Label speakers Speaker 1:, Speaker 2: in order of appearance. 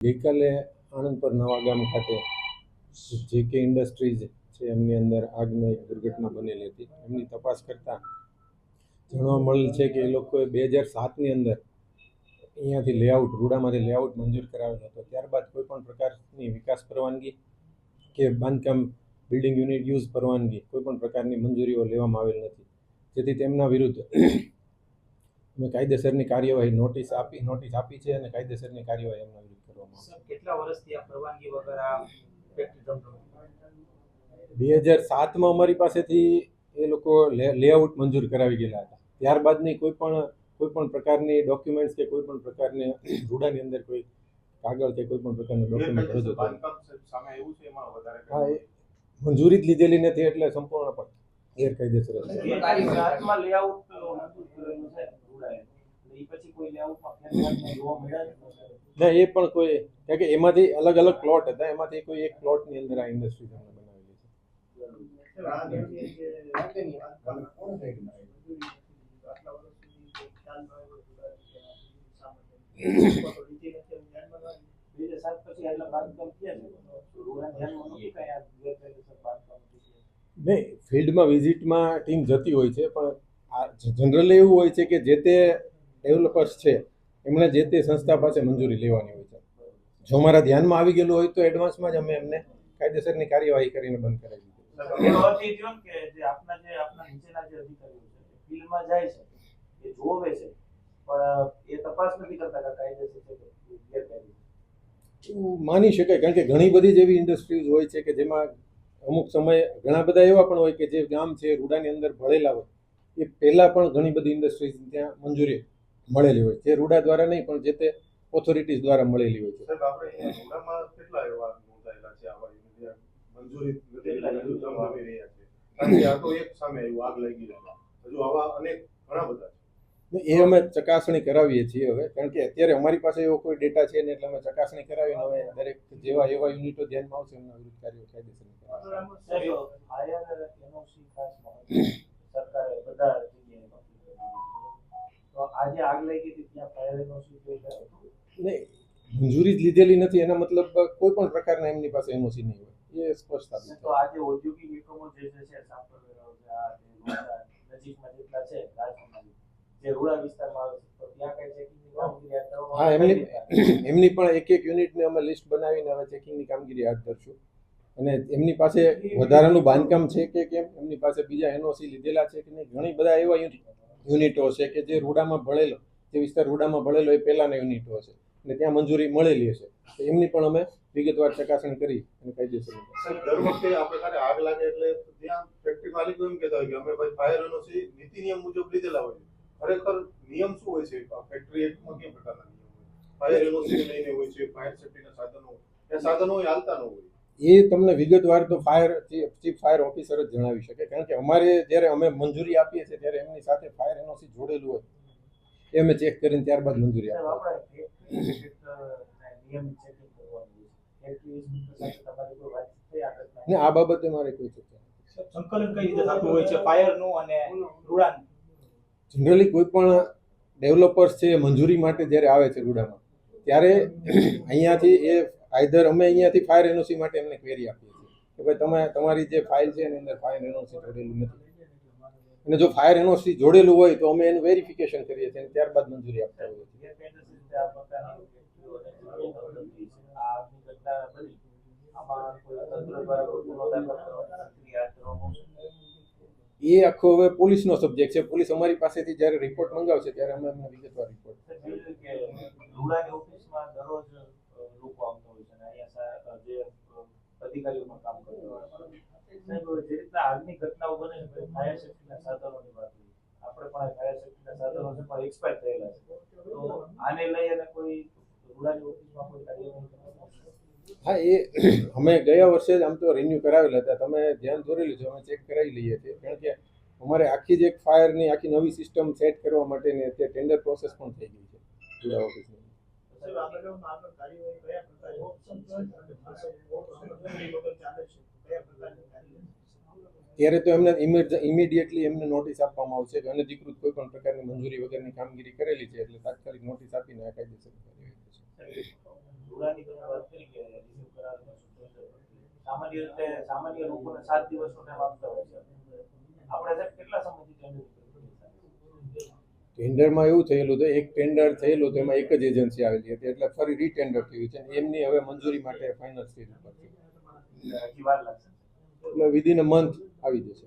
Speaker 1: ગઈકાલે આણંદ પર નવા ગામ ખાતે જે કે ઇન્ડસ્ટ્રીઝ છે, એમની અંદર આગની દુર્ઘટના બનેલી હતી. એમની તપાસ કરતાં જાણવા મળેલ છે કે એ લોકોએ બે હજાર સાતની અંદર અહીંયાથી લેઆઉટ, રૂડામાંથી લેઆઉટ મંજૂર કરાવેલો હતો. ત્યારબાદ કોઈ પણ પ્રકારની વિકાસ પરવાનગી કે બાંધકામ બિલ્ડિંગ યુનિટ યુઝ પરવાનગી કોઈ પણ પ્રકારની મંજૂરીઓ લેવામાં આવેલ નથી. જેથી તેમના વિરુદ્ધ અમે કાયદેસરની કાર્યવાહી નોટિસ આપી નોટિસ આપી છે અને કાયદેસરની કાર્યવાહી એમના વિરુદ્ધ કરવામાં
Speaker 2: કેટલા વર્ષથી આ પરવાનગી વગર આ
Speaker 1: બે હજાર સાતમાં અમારી પાસેથી એ લોકો લેઆઉટ મંજૂર કરાવી ગયેલા હતા. ત્યારબાદની કોઈ પણ કોઈ પણ પ્રકારની ડોક્યુમેન્ટ્સ કે કોઈ પણ પ્રકારની રૂડાની અંદર કોઈ કાગળ કે કોઈ પણ પ્રકારનું ડોક્યુમેન્ટ રજૂ
Speaker 3: સામે એવું છે એમાં વધારે
Speaker 1: હા મંજૂરી જ લીધેલી નથી એટલે સંપૂર્ણપણે ગેરકાયદેસર
Speaker 2: લેઆઉટ
Speaker 1: ના એ પણ કોઈ કારણ કે એમાંથી અલગ અલગ પ્લોટ હતા. એમાંથી કોઈ એક પ્લોટની અંદર આ ઇન્ડસ્ટ્રી તમને બનાવેલી છે. નહીં? ફિલ્ડમાં વિઝિટમાં ટીમ જતી હોય છે પણ આ જનરલી એવું હોય છે કે જે તે ડેવલપર્સ છે એમણે જે તે સંસ્થા પાસે મંજૂરી લેવાની હોય છે. જો મારા ધ્યાનમાં આવી ગયેલું હોય તો એડવાન્સમાં જ અમે એમને કાયદેસરની કાર્યવાહી કરીને બંધ કરાવી દીધું.
Speaker 2: જે જે જે
Speaker 1: એવું માની શકાય કારણ કે ઘણી બધી જેવી ઇન્ડસ્ટ્રીઝ હોય છે કે જેમાં અમુક સમયે ઘણા બધા એવા પણ હોય કે જે ગામ છે રૂડાની અંદર ભળેલા હોય એ પહેલાં પણ ઘણી બધી ઇન્ડસ્ટ્રીઝ ત્યાં મંજૂરી મળેલી હોય જે રૂડા દ્વારા નહીં પણ જે તે ઓથોરિટીઝ દ્વારા મળેલી હોય છે.
Speaker 3: સાહેબ આપણે અહીંયા જિલ્લામાં કેટલા એવા નોંધાયેલા છે? આવા જે મંજૂરી નથી હજુ ધમધમી રહ્યા છે? કારણ કે આ તો એક સામે આવ્યું આગ લાગી ગઈ હજુ આવા અનેક ઘણા બધા છે.
Speaker 1: એ અમે ચકાસણી કરાવીએ છીએ હવે કારણ કે અત્યારે અમારી પાસે એવો કોઈ ડેટા છે ને એટલે અમે ચકાસણી કરાવીને હવે દરેક જેવા એવા યુનિટો ધ્યાનમાં આવશે એમના વિરુદ્ધ કાર્યો કાયદેસર
Speaker 2: આજે આગ લાગી હતી ત્યાં ફાયરનો જોઈ
Speaker 1: નહીં મંજૂરી જ લીધેલી નથી એના મતલબ કોઈ પણ પ્રકારના એમની પાસે એનઓસી નહીં હોય. એ સ્પષ્ટ
Speaker 2: તો આજે ઔદ્યોગિક એકમો જે જે છે નજીકમાં જેટલા છે જે રૂડા વિસ્તારમાં આવે છે તો ત્યાં કઈ ચેકિંગની કામગીરી
Speaker 1: હા એમની એમની પણ એક એક યુનિટને અમે લિસ્ટ બનાવીને હવે ચેકિંગની કામગીરી હાથ ધરશું. અને એમની પાસે વધારાનું બાંધકામ છે કે કેમ? એમની પાસે બીજા એનઓસી લીધેલા છે કે નહીં? ઘણી બધા એવા યુનિ- યુનિટો છે કે જે રૂડામાં ભળેલો, જે વિસ્તાર રૂડામાં ભળેલો એ પહેલાંના યુનિટો હશે અને ત્યાં મંજૂરી મળેલી હશે. તો એમની પણ અમે વિગતવાર ચકાસણી કરી અને કાયદેસર
Speaker 3: દર વખતે આ પ્રકારે આગ લાગે એટલે ત્યાં ફેક્ટરી માલિકો એમ કહેતા હોય કે અમે ભાઈ ફાયર એનઓસી નીતિ નિયમ મુજબ લીધેલા હોય. ખરેખર નિયમ શું હોય છે? ફેક્ટરી એક્ટમાં કેમ પ્રકારના નિયમ હોય? ફાયર એનઓસી લઈને હોય છે ફાયર સેફ્ટીના સાધનો. એ સાધનો એ હાલતા ન હોય.
Speaker 1: એ તમને વિગતવાર તો ફાયર ચીફ ફાયર ઓફિસર જ જણાવી શકે. કારણ કે અમારે જ્યારે અમે મંજૂરી આપીએ છીએ ત્યારે એમની સાથે ફાયર એનઓસી જોડેલું હોય. એ અમે ચેક કરીને ત્યારબાદ મંજૂરી આપીએ. ને આ બાબતે મારે કોઈ ચર્ચા.
Speaker 4: સંકલન કઈ રીતે થતું હોય છે? ફાયરનું અને રૂડાન.
Speaker 1: જનરલી કોઈ પણ ડેવલપર્સ છે એ મંજૂરી માટે જ્યારે આવે છે રૂડામાં ત્યારે અહીંયાથી એ આઈધર અમે અહીંયાથી ફાયર એનઓસી માટે એમને ક્વેરી આપીએ છીએ કે ભાઈ તમે, તમારી જે ફાઇલ છે એની અંદર ફાયર એનઓસી જોડેલું નથી. અને જો ફાયર એનઓસી જોડેલું હોય તો અમે એનું વેરિફિકેશન કરીએ છીએ અને ત્યારબાદ મંજૂરી આપતા હોઈએ છીએ. એ આખો હવે પોલીસનો સબ્જેક્ટ છે. પોલીસ અમારી પાસેથી જ્યારે રિપોર્ટ મંગાવશે ત્યારે અમે એમને વિગતવાર રિપોર્ટ
Speaker 2: જોયું કે રૂડાની ઓફિસમાં દરરોજ અ, લોકો આવતા હોય છે અને અહીંયા સા- જે અ, અધિકારીઓ પણ કામ કરતા હોય છે. સાહેબ, જે રીતના આગની ઘટનાઓ બને છે ફાયર સેફ્ટીના સાધનોની વાત. આપણે પણ ફાયર સેફ્ટીના સાધનો છે પણ એક્સપાયર થયેલા છે. તો આને લઈ અને કોઈ રૂડાની ઓફિસમાં કોઈ કાર્યવાહી
Speaker 1: હા એ અમે ગયા વર્ષે જ આમ તો રિન્યુ કરાવેલા હતા. તમે ધ્યાન દોરેલું છે અમે ચેક કરાવી લઈએ છીએ. કારણ કે અમારે આખી જ એક ફાયરની આખી નવી સિસ્ટમ સેટ કરવા માટેની અત્યારે ટેન્ડર પ્રોસેસ પણ થઈ ગઈ છે. ઓફિસની ત્યારે તો એમને ઇમિડિયેટલી એમને નોટિસ આપવામાં આવશે કે અનધિકૃત કોઈ પણ પ્રકારની મંજૂરી વગરની કામગીરી કરેલી છે એટલે તાત્કાલિક નોટિસ આપીને આ કાયદેસર.
Speaker 2: સામાન્ય રીતે સામાન્ય લોકોને સાત દિવસનો ટાઈમ આપતા હોય છે. આપણે સાહેબ કેટલા સમયથી
Speaker 1: ટેન્ડરમાં એવું થયેલું હતું એક ટેન્ડર થયેલું તો એમાં એક જ એજન્સી આવેલી હતી એટલે ફરી રીટેન્ડર થયું છે એમની હવે મંજૂરી માટે ફાઇનલ સ્ટેજ ઉપર છે. એટલે વિધિન અ મંથ આવી જશે.